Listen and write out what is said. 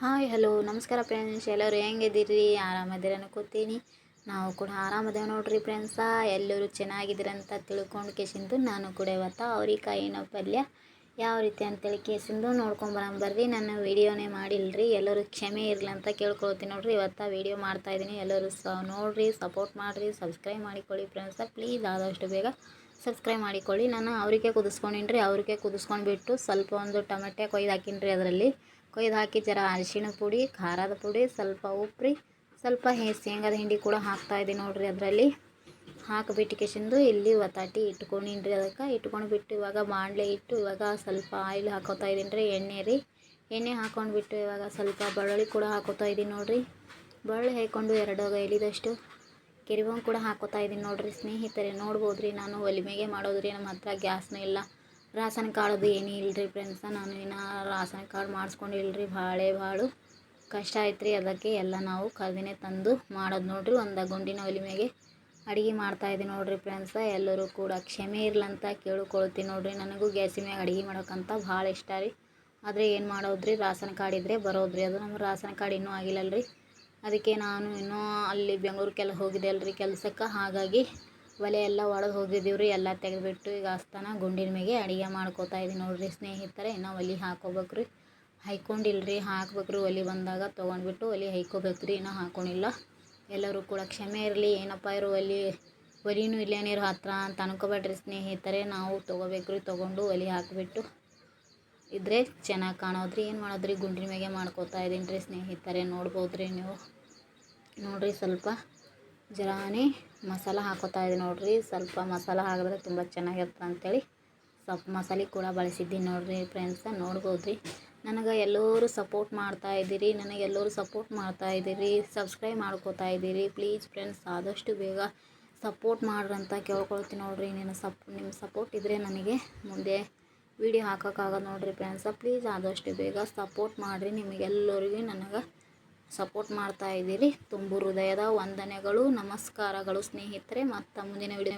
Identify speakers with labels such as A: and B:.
A: Hi, hello, ನಮಸ್ಕಾರ friends ಎಲ್ಲರೂ ಹೆಂಗಿದ್ದೀರಿ? ಆರಾಮದಿರ ಅನ್ಕೋತೀನಿ ನಾವು ಕೂಡ ಆರಾಮದೇವ್ ನೋಡ್ರಿ ಫ್ರೆಂಡ್ಸ ಎಲ್ಲರೂ ಚೆನ್ನಾಗಿದ್ದೀರಂತ ತಿಳ್ಕೊಂಡು ಕೇಸಿಂದು ನಾನು ಕೂಡ ಇವತ್ತು ಅವ್ರಿಕಾಯಿನ ಪಲ್ಯ ಯಾವ ರೀತಿ ಅಂತೇಳಿ ಕೇಸಿಂದು ನೋಡ್ಕೊಂಬರಂಬರ್ರಿ ನಾನು ವೀಡಿಯೋನೇ ಮಾಡಿಲ್ಲರಿ ಎಲ್ಲರೂ ಕ್ಷಮೆ ಇರಲಿ ಅಂತ ಕೇಳ್ಕೊಳ್ತೀನಿ ನೋಡ್ರಿ. ಇವತ್ತು ವೀಡಿಯೋ ಮಾಡ್ತಾಯಿದ್ದೀನಿ ಎಲ್ಲರೂ ಸ ನೋಡಿರಿ ಸಪೋರ್ಟ್ ಮಾಡಿರಿ ಸಬ್ಸ್ಕ್ರೈಬ್ ಮಾಡಿಕೊಳ್ಳಿ ಫ್ರೆಂಡ್ಸ ಪ್ಲೀಸ್ ಆದಷ್ಟು ಬೇಗ ಸಬ್ಸ್ಕ್ರೈಬ್ ಮಾಡಿಕೊಳ್ಳಿ. ನಾನು ಅವ್ರಿಗೆ ಕುದಿಸ್ಕೊಂಡಿನಿ ರೀ ಅವ್ರಿಗೆ ಕುದಿಸ್ಕೊಂಡ್ಬಿಟ್ಟು ಸ್ವಲ್ಪ ಒಂದು ಟೊಮೆಟೆ ಕೊಯ್ದು ಹಾಕಿನಿ ರೀ ಅದರಲ್ಲಿ. ಕೊಯ್ದು ಹಾಕಿ ಜರ ಅರಿಶಿಣ ಪುಡಿ, ಖಾರದ ಪುಡಿ, ಸ್ವಲ್ಪ ಉಪ್ಪು ಸ್ವಲ್ಪ ಹೇ, ಶೇಂಗಾದ ಹಿಂಡಿ ಕೂಡ ಹಾಕ್ತಾ ಇದ್ದೀನಿ ನೋಡಿರಿ ಅದರಲ್ಲಿ. ಹಾಕಿಬಿಟ್ಟು ಕೆಸಿಂದು ಇಲ್ಲಿ ಒತ್ತಾಟಿ ಇಟ್ಕೊಂಡಿನಿ ಅದಕ್ಕೆ. ಇಟ್ಕೊಂಡು ಬಿಟ್ಟು ಇವಾಗ ಬಾಣಲೆ ಇಟ್ಟು ಇವಾಗ ಸ್ವಲ್ಪ ಆಯಿಲ್ ಹಾಕೋತಾ ಇದ್ದೀನಿ ರೀ ಎಣ್ಣೆ ರೀ. ಎಣ್ಣೆ ಹಾಕೊಂಡ್ಬಿಟ್ಟು ಇವಾಗ ಸ್ವಲ್ಪ ಬೆಳ್ಳುಳ್ಳಿ ಕೂಡ ಹಾಕೋತಾ ಇದ್ದೀನಿ ನೋಡಿರಿ. ಬಳ್ಳಿ ಹಾಕ್ಕೊಂಡು ಎರಡು ಎಲಿದಷ್ಟು ಕೆರಿಬೇವು ಕೂಡ ಹಾಕೋತಾ ಇದ್ದೀನಿ ನೋಡಿರಿ. ಸ್ನೇಹಿತರೆ ನೋಡ್ಬೋದು ರೀ ನಾನು ಒಲಿಮೆಗೆ ಮಾಡೋದ್ರಿ, ನಮ್ಮ ಹತ್ರ ಗ್ಯಾಸ್ನೂ ಇಲ್ಲ. ರಾಸನ್ ಕಾರ್ಡ್ದು ಏನೂ ಇಲ್ಲರಿ ಫ್ರೆಂಡ್ಸ ನಾನು ಇನ್ನು ರಾಸನ್ ಕಾರ್ಡ್ ಮಾಡಿಸ್ಕೊಂಡಿಲ್ರಿ, ಭಾಳೇ ಭಾಳ ಕಷ್ಟ ಐತ್ರಿ. ಅದಕ್ಕೆ ಎಲ್ಲ ನಾವು ಕರ್ದಿನೇ ತಂದು ಮಾಡೋದು ನೋಡಿರಿ. ಒಂದು ಗುಂಡಿನ ಒಲಿಮೆಗೆ ಅಡುಗೆ ಮಾಡ್ತಾ ಮಾಡ್ತಾಯಿದ್ದೀನಿ ನೋಡಿರಿ ಫ್ರೆಂಡ್ಸ ಎಲ್ಲರೂ ಕೂಡ. ಕ್ಷಮೆ ಇರ್ಲಂತ ಕೇಳ್ಕೊಳ್ತೀನಿ ನೋಡಿರಿ. ನನಗೂ ಗ್ಯಾಸಿನ ಮ್ಯಾಗ ಅಡುಗೆ ಮಾಡೋಕ್ಕಂತ ಭಾಳ ಇಷ್ಟ ರೀ. ಆದರೆ ಏನು ಮಾಡೋದ್ರಿ ರಾಸನ್ ಕಾರ್ಡ್ ಇದ್ದರೆ ಬರೋದ್ರಿ. ಅದು ನಮ್ಮ ರಾಸನ್ ಕಾರ್ಡ್ ಇನ್ನೂ ಆಗಿಲ್ಲಲ್ರಿ. ಅದಕ್ಕೆ ನಾನು ಇನ್ನೂ ಅಲ್ಲಿ ಬೆಂಗ್ಳೂರಿಗೆಲ್ಲ ಹೋಗಿದ್ದೆ ಅಲ್ರಿ ಕೆಲ್ಸಕ್ಕೆ. ಹಾಗಾಗಿ ಒಲೆ ಎಲ್ಲ ಒಳಗೆ ಹೋಗಿದ್ದೀವಿ ರೀ, ಎಲ್ಲ ತೆಗೆದುಬಿಟ್ಟು ಈಗ ಅಸ್ತನ ಗುಂಡಿನ ಮ್ಯಾಗೆ ಅಡುಗೆ ಮಾಡ್ಕೋತಾ ಇದ್ದೀನಿ ನೋಡಿರಿ ಸ್ನೇಹಿತರೆ. ಇನ್ನೂ ಒಲೆ ಹಾಕೋಬೇಕು ರೀ. ಹೈಕೊಂಡಿಲ್ಲ ರೀ, ಹಾಕ್ಬೇಕು ರೀ ಒಲೆ ಬಂದಾಗ ತೊಗೊಂಡ್ಬಿಟ್ಟು ಒಲೆ ಹೈಕೋಬೇಕು ರೀ, ಇನ್ನೂ ಹಾಕೊಂಡಿಲ್ಲ. ಎಲ್ಲರೂ ಕೂಡ ಕ್ಷಮೆ ಇರಲಿ, ಏನಪ್ಪ ಇರೋ, ಒಲೆ, ಒಲಿನೂ ಇಲ್ಲೇನಿರೋ ಹತ್ರ ಅಂತ ಅನ್ಕೋಬೇಡ್ರಿ ಸ್ನೇಹಿತರೆ. ನಾವು ತೊಗೋಬೇಕು ರೀ, ತೊಗೊಂಡು ಒಲೆ ಹಾಕಿಬಿಟ್ಟು. ಇದ್ರೆ ಚೆನ್ನಾಗಿ ಕಾಣೋದ್ರಿ, ಏನು ಮಾಡೋದ್ರಿ? ಗುಂಡಿನ ಮ್ಯಾಗೆ ಮಾಡ್ಕೋತಾ ಇದ್ದೀನಿ ರೀ ಸ್ನೇಹಿತರೆ, ನೋಡ್ಬೋದ್ರಿ ನೀವು. ನೋಡಿರಿ ಸ್ವಲ್ಪ ಜರಾನೇ ಮಸಾಲ ಹಾಕೋತಾ ಇದ್ದೀನಿ ನೋಡಿರಿ. ಸ್ವಲ್ಪ ಮಸಾಲ ಹಾಕಿದ್ರೆ ತುಂಬ ಚೆನ್ನಾಗಿರ್ತದೆ ಅಂತೇಳಿ ಸ್ವಲ್ಪ ಮಸಾಲೆ ಕೂಡ ಬಳಸಿದ್ದೀನಿ ನೋಡಿರಿ ಫ್ರೆಂಡ್ಸ ನೋಡ್ಬೋದ್ರಿ. ನನಗೆ ಎಲ್ಲರೂ ಸಪೋರ್ಟ್ ಮಾಡ್ತಾ ಇದ್ದೀರಿ, ನನಗೆ ಎಲ್ಲರೂ ಸಪೋರ್ಟ್ ಮಾಡ್ತಾ ಇದ್ದೀರಿ ಸಬ್ಸ್ಕ್ರೈಬ್ ಮಾಡ್ಕೋತಾ ಇದ್ದೀರಿ. ಪ್ಲೀಸ್ ಫ್ರೆಂಡ್ಸ್ ಆದಷ್ಟು ಬೇಗ ಸಪೋರ್ಟ್ ಮಾಡ್ರಿ ಅಂತ ಕೇಳ್ಕೊಳ್ತೀನಿ ನೋಡಿರಿ. ನಿನ್ನ ಸಪ್ ನಿಮ್ಮ ಸಪೋರ್ಟ್ ಇದ್ದರೆ ನನಗೆ ಮುಂದೆ ವೀಡಿಯೋ ಹಾಕೋಕ್ಕಾಗಲ್ಲ ನೋಡಿರಿ ಫ್ರೆಂಡ್ಸ ಪ್ಲೀಸ್ ಆದಷ್ಟು ಬೇಗ ಸಪೋರ್ಟ್ ಮಾಡಿರಿ. ನಿಮಗೆಲ್ಲರಿಗೂ ನನಗೆ ಸಪೋರ್ಟ್ ಮಾಡ್ತಾ ಇದ್ದೀರಿ. ತುಂಬು ಹೃದಯದ ವಂದನೆಗಳು, ನಮಸ್ಕಾರಗಳು ಸ್ನೇಹಿತರೆ. ಮತ್ತು ಮುಂದಿನ ವಿಡಿಯೋ